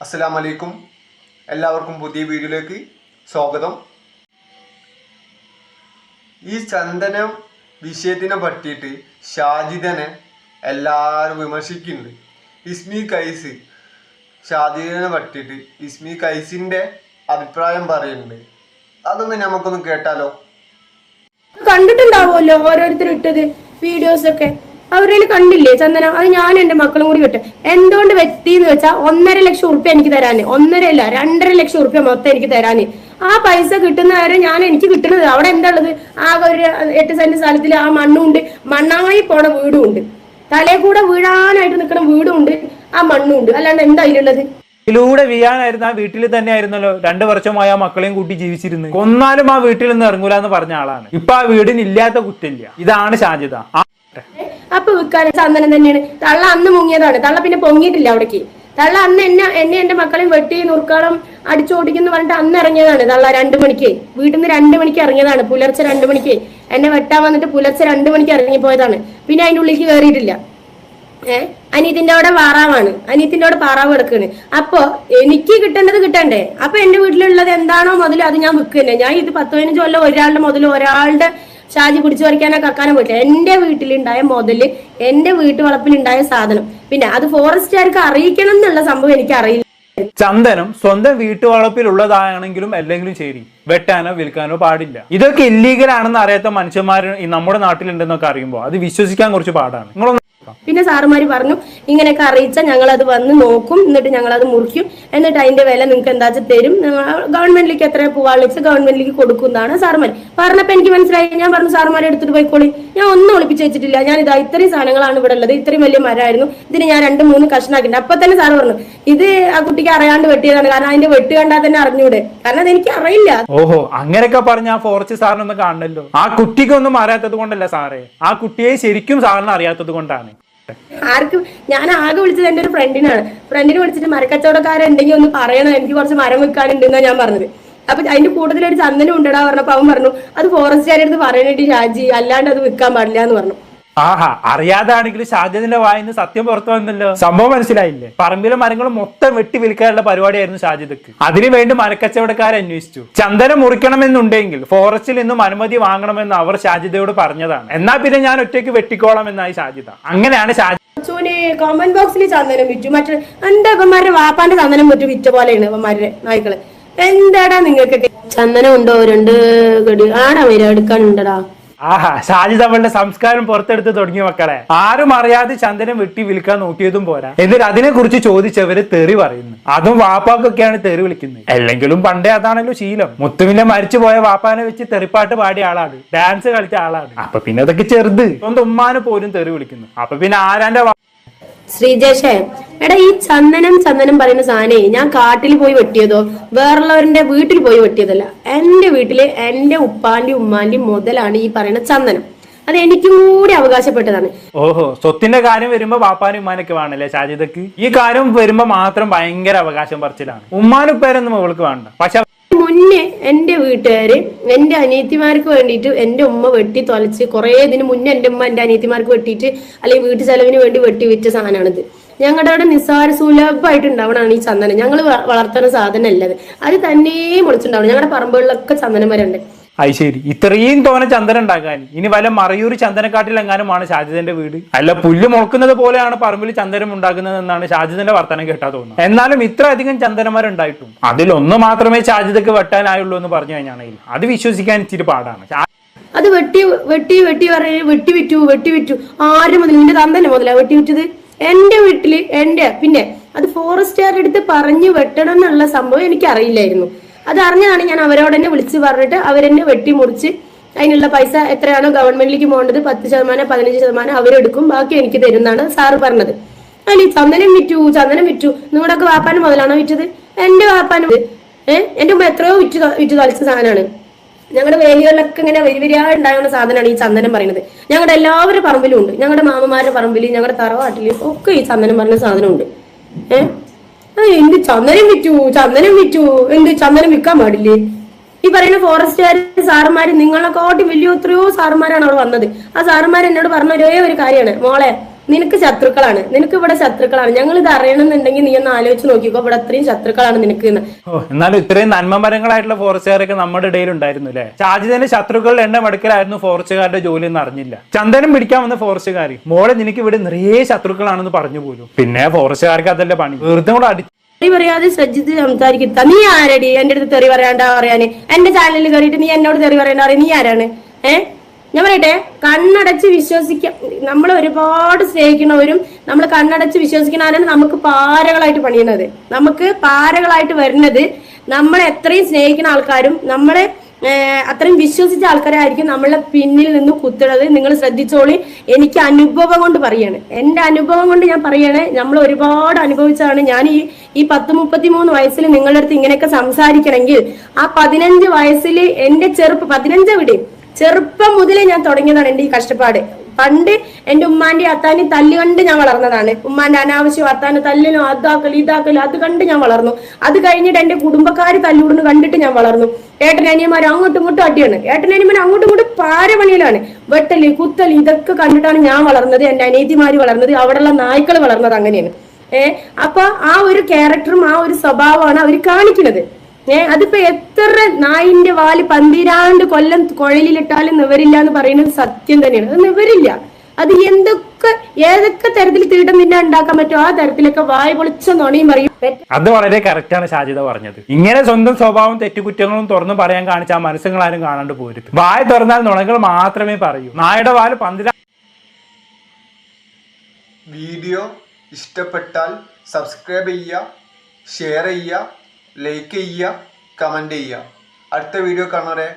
അസ്സലാം വലൈക്കും എല്ലാവർക്കും പുതിയ വീഡിയോയിലേക്ക് സ്വാഗതം. ഈ ചന്ദനം വിഷയത്തിനെ പറ്റിയിട്ട് ഷാജിദനെ എല്ലാവരും വിമർശിക്കുന്നുണ്ട്. ഇസ്മി കൈസ് ഷാജിദനെ പറ്റിയിട്ട് ഇസ്മി കൈസിന്റെ അഭിപ്രായം പറയുന്നുണ്ട്. അതൊന്ന് നമുക്കൊന്ന് കേട്ടാലോ? കണ്ടിട്ടുണ്ടാവുമല്ലോ ഓരോരുത്തർ ഇട്ടത് വീഡിയോസ് അവരിൽ കണ്ടില്ലേ ചന്ദന? അത് ഞാൻ എന്റെ മക്കളും കൂടി വിട്ട്. എന്തുകൊണ്ട് വ്യക്തി എന്ന് വെച്ചാൽ ഒന്നര ലക്ഷം ഉറുപ്പ്യ എനിക്ക് തരാന്. ഒന്നര അല്ല രണ്ടര ലക്ഷം ഉറുപ്പ്യ മൊത്തം എനിക്ക് തരാന്. ആ പൈസ കിട്ടുന്ന വരെ ഞാൻ എനിക്ക് കിട്ടുന്നത് അവിടെ എന്താ ഉള്ളത്? ആകെ ഒരു എട്ട് സെന്റ് സ്ഥലത്തിൽ ആ മണ്ണും ഉണ്ട് മണ്ണായി പോണ വീടും ഉണ്ട് തലേ കൂടെ വീഴാനായിട്ട് നിൽക്കുന്ന വീടും ഉണ്ട് ആ മണ്ണും ഉണ്ട് അല്ലാണ്ട് എന്താ അതിലുള്ളത്? ഇതിലൂടെ വീഴാനായിരുന്നു ആ വീട്ടിൽ തന്നെ ആയിരുന്നല്ലോ രണ്ടു വർഷമായി ആ മക്കളെയും കൂട്ടി ജീവിച്ചിരുന്നു കൊന്നാലും ആ വീട്ടിൽ നിന്ന് ഇറങ്ങൂല എന്ന് പറഞ്ഞ ആളാണ്. ഇപ്പൊ ആ വീടിന് ഇല്ലാത്ത കുറ്റില്ല ഇതാണ് സാധ്യത. ആ അപ്പൊ വിൽക്കാൻ സാധനം തന്നെയാണ്. തള്ള അന്ന് മുങ്ങിയതാണ്. തള്ള പിന്നെ പൊങ്ങിയിട്ടില്ല അവിടേക്ക്. തള്ള അന്ന് എന്നെ എന്നെ എന്റെ മക്കളെ വെട്ടി നുറുക്കാളം അടിച്ചോടിക്കുന്നു പറഞ്ഞിട്ട് അന്ന് ഇറങ്ങിയതാണ് തള്ള രണ്ടു മണിക്ക്. വീട്ടിൽ നിന്ന് രണ്ടു മണിക്ക് ഇറങ്ങിയതാണ്. പുലർച്ചെ രണ്ടു മണിക്ക്. എന്നെ വെട്ടാൻ വന്നിട്ട് പുലർച്ചെ രണ്ടു മണിക്ക് ഇറങ്ങിപ്പോയതാണ് പിന്നെ അതിന്റെ ഉള്ളിലേക്ക് കയറിയിട്ടില്ല ഏഹ് അനീതിന്റെ അവിടെ പാറാവാണ്. അനീതിന്റെ അവിടെ പാറാവ് കിടക്കാണ്. അപ്പൊ എനിക്ക് കിട്ടേണ്ടത് കിട്ടണ്ടേ? അപ്പൊ എന്റെ വീട്ടിലുള്ളത് എന്താണോ മുതൽ അത് ഞാൻ വിൽക്കുന്നേ. ഞാൻ ഇത് പത്ത് പതിനഞ്ച് കൊല്ലം ഒരാളുടെ മുതൽ ഒരാളുടെ ഷാജി പിടിച്ചു പറിക്കാനോ കക്കാനോ പോയിട്ടില്ല. എന്റെ വീട്ടിലുണ്ടായ മുതൽ എന്റെ വീട്ടുവളപ്പിലുണ്ടായ സാധനം. പിന്നെ അത് ഫോറസ്റ്റുകാർക്ക് അറിയിക്കണം എന്നുള്ള സംഭവം എനിക്ക് അറിയില്ല ചന്ദനം സ്വന്തം വീട്ടുവളപ്പിലുള്ളതാണെങ്കിലും അല്ലെങ്കിലും ശരി. വെട്ടാനോ വിൽക്കാനോ പാടില്ല. ഇതൊക്കെ ഇല്ലീഗൽ ആണെന്ന് അറിയാത്ത മനുഷ്യന്മാർ നമ്മുടെ നാട്ടിലുണ്ടെന്നൊക്കെ അറിയുമ്പോൾ അത് വിശ്വസിക്കാൻ കുറച്ച് പാടാണ്. നിങ്ങളൊന്ന് പിന്നെ സാറുമാര് പറഞ്ഞു ഇങ്ങനെയൊക്കെ അറിയിച്ചാൽ ഞങ്ങൾ അത് വന്ന് നോക്കും എന്നിട്ട് ഞങ്ങൾ അത് മുറിക്കും. എന്നിട്ട് അതിന്റെ വില നിങ്ങൾക്ക് എന്താ വെച്ചാൽ തരും? ഞങ്ങൾ ഗവൺമെന്റിലേക്ക് എത്ര പൂവാളിച്ച് ഗവൺമെന്റിലേക്ക് കൊടുക്കും എന്നാണ് സാറുമാർ പറഞ്ഞപ്പോ എനിക്ക് മനസ്സിലായി. ഞാൻ പറഞ്ഞു സാറുമാരെ എടുത്തിട്ട് പോയിക്കോളി. ഞാൻ ഒന്നും ഒളിപ്പിച്ച് വെച്ചിട്ടില്ല. ഞാൻ ഇതാ ഇത്രയും സാധനങ്ങളാണ് ഇവിടെ ഉള്ളത്. ഇത്രയും വലിയ മരമായിരുന്നു. ഇതിന് ഞാൻ രണ്ട് മൂന്ന് കഷ്ണാക്കിണ്ട് അപ്പൊ തന്നെ സാറ് പറഞ്ഞു ഇത് ആ കുട്ടിക്ക് അറിയാണ്ട് വെട്ടിയതാണ്. കാരണം അതിന്റെ വെട്ട് കണ്ടാൽ തന്നെ അറിഞ്ഞൂടെ. കാരണം അത് എനിക്ക് അറിയില്ല. ഓഹോ അങ്ങനെയൊക്കെ പറഞ്ഞ ആ ഫോറസ്റ്റ് സാറിനൊന്നും കാണണല്ലോ ആ കുട്ടിക്കൊന്നും അറിയാത്തത് കൊണ്ടല്ല സാറേ? ആ കുട്ടിയെ ശരിക്കും സാറിന് അറിയാത്തത് കൊണ്ടാണ്. ആർക്കും ഞാൻ ആകെ വിളിച്ചത് എന്റെ ഒരു ഫ്രണ്ടിനാണ് ഫ്രണ്ടിനെ വിളിച്ചിട്ട് മരക്കച്ചവടക്കാരുണ്ടെങ്കിൽ ഒന്ന് പറയണം എനിക്ക് കുറച്ച് മരം വെക്കാനുണ്ട് എന്നാ ഞാൻ പറഞ്ഞത്. അപ്പൊ അതിന്റെ കൂട്ടത്തിൽ ഒരു ചന്ദനം ഉണ്ടടാ പറഞ്ഞപ്പോ അവൻ പറഞ്ഞു അത് ഫോറസ്റ്റുകാരുടെ അടുത്ത് പറയാനായിട്ട് രാജി അല്ലാണ്ട് അത് വിൽക്കാൻ പാടില്ല എന്ന് പറഞ്ഞു. ആഹാ അറിയാതാണെങ്കിൽ ഷാജിദിന്റെ വായിന്ന് സത്യം പുറത്തു വന്നല്ലോ. സംഭവം മനസ്സിലായില്ലേ? പറമ്പിലെ മരങ്ങൾ മൊത്തം വെട്ടി വിൽക്കാനുള്ള പരിപാടിയായിരുന്നു ഷാജിദക്ക്. അതിനു വേണ്ടി മരക്കച്ചവടക്കാരെ അന്വേഷിച്ചു. ചന്ദനം മുറിക്കണമെന്നുണ്ടെങ്കിൽ ഫോറസ്റ്റിൽ നിന്നും അനുമതി വാങ്ങണമെന്ന് അവർ ഷാജിദയോട് പറഞ്ഞതാണ്. എന്നാ പിന്നെ ഞാൻ ഒറ്റയ്ക്ക് വെട്ടിക്കോളാം എന്നായി ഷാജിദ. അങ്ങനെയാണ് ഷാജി അച്ചോനെ കമന്റ് ബോക്സിൽ ചന്ദനം വിറ്റു. മറ്റേ എന്താ ഇവന്മാരുടെ വാപ്പാന്റെ ചന്ദനം വിറ്റു വിറ്റ പോലെയാണ് ഇവന്മാരുടെ നായ്ക്കൾ. എന്താടാ നിങ്ങൾക്കൊക്കെ? ചന്ദനം ഉണ്ടോ? രണ്ട് ഗഡി ആടാ വരാ എടുക്കാനുണ്ടടാ. ആഹാ ഷാജിദ് സംസ്കാരം പുറത്തെടുത്ത് തുടങ്ങിയ മക്കളെ? ആരും അറിയാതെ ചന്ദനം വെട്ടി വിൽക്കാൻ നോക്കിയതും പോരാ. എന്നിട്ട് അതിനെ കുറിച്ച് ചോദിച്ചവര് തെറി പറയുന്നു. അതും വാപ്പാക്കൊക്കെയാണ് തെറി വിളിക്കുന്നത്. അല്ലെങ്കിലും പണ്ടേ അതാണല്ലോ ശീലം. മുത്തുവിന്റെ മരിച്ചു പോയ വാപ്പാനെ വെച്ച് തെറിപ്പാട്ട് പാടിയ ആളാണ്. ഡാൻസ് കളിച്ച ആളാണ്. അപ്പൊ പിന്നെ അതൊക്കെ ചെറുത്. സ്വന്തം ഉമ്മാനെ പോലും തെറി വിളിക്കുന്നു. അപ്പൊ പിന്നെ ആരാന്റെ ശ്രീജേഷേ എടാ ഈ ചന്ദനം ചന്ദനം പറയുന്ന സാധനേ ഞാൻ കാട്ടിൽ പോയി വെട്ടിയതോ വേറുള്ളവരുടെ വീട്ടിൽ പോയി വെട്ടിയതല്ല. എന്റെ വീട്ടിൽ എന്റെ ഉപ്പാന്റെയും ഉമ്മാന്റെയും മുതലാണ് ഈ പറയുന്ന ചന്ദനം. അത് എനിക്കും കൂടി അവകാശപ്പെട്ടതാണ്. ഓഹോ സ്വത്തിന്റെ കാര്യം വരുമ്പോ വാപ്പാനും ഉമ്മാനൊക്കെ വേണല്ലേ ഷാജിദക്ക്? ഈ കാര്യം വരുമ്പോ മാത്രം ഭയങ്കര അവകാശം പറച്ചിലാണ്. ഉമ്മാനും ഉപ്പേരൊന്നും അവൾക്ക് വേണ്ട. പക്ഷെ മുന്നേ എന്റെ വീട്ടുകാര് എന്റെ അനിയത്തിമാർക്ക് വേണ്ടിയിട്ട് എന്റെ ഉമ്മ വെട്ടി തൊലച്ച് കുറെ ഇതിന് മുന്നേ എന്റെ ഉമ്മ എന്റെ അനിയത്തിമാർക്ക് വെട്ടിയിട്ട് അല്ലെങ്കിൽ വീട്ടു ചെലവിന് വേണ്ടി വെട്ടി വിറ്റ സാധനമാണിത്. ഞങ്ങളുടെ അവിടെ നിസ്സാര സുലഭമായിട്ട് ഉണ്ടാവണമാണ് ഈ ചന്ദനം. ഞങ്ങൾ വളർത്തുന്ന സാധനം അല്ലത് അത് തന്നെ മുളിച്ചുണ്ടാവണം ഞങ്ങളുടെ പറമ്പുകളിലൊക്കെ ചന്ദനം വരണ്ട് അത് ശരി. ഇത്രയും തോന ചന്ദനം ഉണ്ടാക്കാൻ. ഇനി വല്ല മറയൂർ ചന്ദനക്കാട്ടിൽ എങ്ങാനുമാണ് ഷാജിദന്റെ വീട്? അല്ല പുല്ല് മുളക്കുന്നത് പോലെയാണ് പറമ്പിൽ ചന്ദനം ഉണ്ടാക്കുന്നത് എന്നാണ് ഷാജിദന്റെ വർത്തനം കേട്ടാ തോന്നുന്നത്. എന്നാലും ഇത്ര അധികം ചന്ദനമരുണ്ടായിട്ടും അതിലൊന്ന് മാത്രമേ ഷാജിദക്ക് വെട്ടാനായുള്ളൂ എന്ന് പറഞ്ഞു കഴിഞ്ഞാണെങ്കിൽ അത് വിശ്വസിക്കാൻ ഇച്ചിരി പാടാണ്. അത് വെട്ടി വെട്ടി വെട്ടി പറയുന്നത് വെട്ടി വിറ്റു വെട്ടി വിറ്റു. ആരും മുതൽ നിന്റെ തന്നെ മുതലാ വെട്ടി വിറ്റത്. എന്റെ വീട്ടിൽ എന്റെ പിന്നെ അത് ഫോറസ്റ്റുകാരുടെ അടുത്ത് പറഞ്ഞു വെട്ടണം എന്നുള്ള സംഭവം എനിക്ക് അറിയില്ലായിരുന്നു അത് അറിഞ്ഞതാണ് ഞാൻ അവരോട് തന്നെ വിളിച്ച് പറഞ്ഞിട്ട് അവരെന്നെ വെട്ടി മുറിച്ച് അതിനുള്ള പൈസ എത്രയാണോ ഗവൺമെന്റിലേക്ക് പോകേണ്ടത് പത്ത് ശതമാനം പതിനഞ്ച് ശതമാനം അവരെടുക്കും. ബാക്കി എനിക്ക് തരുന്നാണ് സാറ് പറഞ്ഞത്. അല്ല ചന്ദനം വിറ്റു ചന്ദനം വിറ്റു. നിങ്ങളുടെയൊക്കെ വാപ്പാനും മുതലാണോ വിറ്റത്? എന്റെ വാപ്പാനും ഏഹ് എന്റെ ഉമ്മ എത്രയോ വിറ്റ് വിറ്റു തളിച്ച സാധനമാണ്. ഞങ്ങളുടെ വേലികളിലൊക്കെ ഇങ്ങനെ വരി വരിയായി ഉണ്ടാകുന്ന സാധനമാണ് ഈ ചന്ദനം പറയുന്നത്. ഞങ്ങളുടെ എല്ലാവരുടെ പറമ്പിലും ഉണ്ട്. ഞങ്ങളുടെ മാമന്മാരുടെ പറമ്പിൽ ഞങ്ങളുടെ തറവാട്ടിൽ ഒക്കെ ഈ ചന്ദനം പറഞ്ഞ സാധനമുണ്ട്. ഏഹ് എന്ത് ചന്ദനം വിറ്റു ചന്ദനം വിറ്റു. എന്ത് ചന്ദനം വിൽക്കാൻ പാടില്ലേ? ഈ പറയുന്ന ഫോറസ്റ്റുകാർ സാറുമാര് നിങ്ങളെക്കാട്ടി വലിയ എത്രയോ സാറുമാരാണ് അവിടെ വന്നത്. ആ സാറുമാർ എന്നോട് പറഞ്ഞ ഒരേ ഒരു കാര്യമാണ്. മോളെ നിനക്ക് ശത്രുക്കളാണ്. നിനക്ക് ഇവിടെ ശത്രുക്കളാണ്. ഞങ്ങൾ ഇത് അറിയണമെന്നുണ്ടെങ്കിൽ നീ ഒന്ന് ആലോചിച്ച് നോക്കിക്കോ. ഇവിടെ അത്രയും ശത്രുക്കളാണ് നിനക്ക് എന്ന്. ഓ എന്നാലും ഇത്രയും നന്മമരങ്ങളായിട്ടുള്ള ഫോറസ്റ്റുകാരൊക്കെ നമ്മുടെ ഇടയിൽ ഉണ്ടായിരുന്നു അല്ലേ? ഷാജിദിന്റെ ശത്രുക്കളുടെ എണ്ണം എടുക്കലായിരുന്നു ഫോറസ്റ്റുകാരുടെ ജോലി എന്ന് അറിഞ്ഞില്ല. ചന്ദനം പിടിക്കാൻ വന്ന ഫോറസ്റ്റുകാർ മോളെ നിനക്ക് ഇവിടെ നിറയെ ശത്രുക്കളാണെന്ന് പറഞ്ഞു പോലും. പിന്നെ ഫോറസ്റ്റുകാർക്ക് അതല്ലേ പണി? വെറുതെ കൂടെ അടി തെറി പറയാതെ ശ്രദ്ധിച്ച് സംസാരിക്കത്ത നീ ആരടി? എന്റെ അടുത്ത് തെറി പറയാണ്ടാ പറയാന്. എന്റെ ചാനലിൽ കയറിയിട്ട് നീ എന്നോട് തെറി പറയണ്ട. പറയാ നീ ആരാണ്? ഏ? ഞാൻ പറയട്ടെ കണ്ണടച്ച് വിശ്വസിക്ക നമ്മൾ ഒരുപാട് സ്നേഹിക്കുന്നവരും നമ്മൾ കണ്ണടച്ച് വിശ്വസിക്കുന്നവരാണ് നമുക്ക് പാരകളായിട്ട് പണിയുന്നത്. നമുക്ക് പാരകളായിട്ട് വരുന്നത് നമ്മളെ എത്രയും സ്നേഹിക്കുന്ന ആൾക്കാരും നമ്മളെ അത്രയും വിശ്വസിച്ച ആൾക്കാരായിരിക്കും നമ്മളെ പിന്നിൽ നിന്ന് കുത്തുന്നത്. നിങ്ങൾ ശ്രദ്ധിച്ചോളി. എനിക്ക് അനുഭവം കൊണ്ട് പറയാണ്. എന്റെ അനുഭവം കൊണ്ട് ഞാൻ പറയാണ് നമ്മൾ ഒരുപാട് അനുഭവിച്ചതാണ്. ഞാൻ ഈ ഈ പത്ത് മുപ്പത്തി മൂന്ന് വയസ്സിൽ നിങ്ങളുടെ അടുത്ത് ഇങ്ങനെയൊക്കെ സംസാരിക്കണമെങ്കിൽ ആ പതിനഞ്ച് വയസ്സിൽ എന്റെ ചെറുപ്പ് പതിനഞ്ച് എവിടെ ചെറുപ്പം മുതലേ ഞാൻ തുടങ്ങിയതാണ് എന്റെ ഈ കഷ്ടപ്പാട്. പണ്ട് എന്റെ ഉമ്മാന്റെ അത്താനി തല്ല് കണ്ട് ഞാൻ വളർന്നതാണ്. ഉമ്മാന്റെ അനാവശ്യം അത്താന് തല്ലിനോ അതാക്കലും ഇതാക്കലും അത് കണ്ട് ഞാൻ വളർന്നു. അത് കഴിഞ്ഞിട്ട് എന്റെ കുടുംബക്കാർ തല്ലുകൂടുന്നു കണ്ടിട്ട് ഞാൻ വളർന്നു. ഏട്ടനനിയന്മാർ അങ്ങോട്ടും ഇങ്ങോട്ടും അടിയാണ്. ഏട്ടനനിയന്മാർ അങ്ങോട്ടും ഇങ്ങോട്ടും പാരപണിയിലാണ്. വെട്ടൽ കുത്തൽ ഇതൊക്കെ കണ്ടിട്ടാണ് ഞാൻ വളർന്നത് എന്റെ അനീതിമാര് വളർന്നത് അവിടെയുള്ള നായ്ക്കൾ വളർന്നത് അങ്ങനെയാണ്. ഏഹ് അപ്പൊ ആ ഒരു ക്യാരക്ടറും ആ ഒരു സ്വഭാവമാണ് അവർ കാണിക്കുന്നത്. ഏ അതിപ്പോ എത്ര നായിന്റെ വാൽ പന്തിരാണ്ട് കൊല്ലം കുഴലിലിട്ടാലും നിവരില്ല എന്ന് പറയുന്നത് സത്യം തന്നെയാണ്. അത് നിവരില്ല. അത് എന്തൊക്കെ ഏതൊക്കെ തരത്തിൽ തീട്ടം നിന്നെ ഉണ്ടാക്കാൻ പറ്റുമോ? ആ തരത്തിലൊക്കെ വായ പൊളിച്ച നുണയും പറയും. അത് വളരെ കറക്റ്റാണ് ഷാജിത പറഞ്ഞത്. ഇങ്ങനെ സ്വന്തം സ്വഭാവം തെറ്റുകുറ്റങ്ങളും തുറന്നു പറയാൻ കാണിച്ച ആ മനസ്സുകളാരും കാണാണ്ട് പോരുത്. വായ തുറന്നാൽ നുണകൾ മാത്രമേ പറയൂ. നായുടെ വാൽ പന്തിരാ വീഡിയോ ഇഷ്ടപ്പെട്ടാൽ സബ്സ്ക്രൈബ് ചെയ്യുക ഷെയർ ചെയ്യുക ലൈക്ക് ചെയ്യുക കമന്റ് ചെയ്യുക. അടുത്ത വീഡിയോ കാണാറെ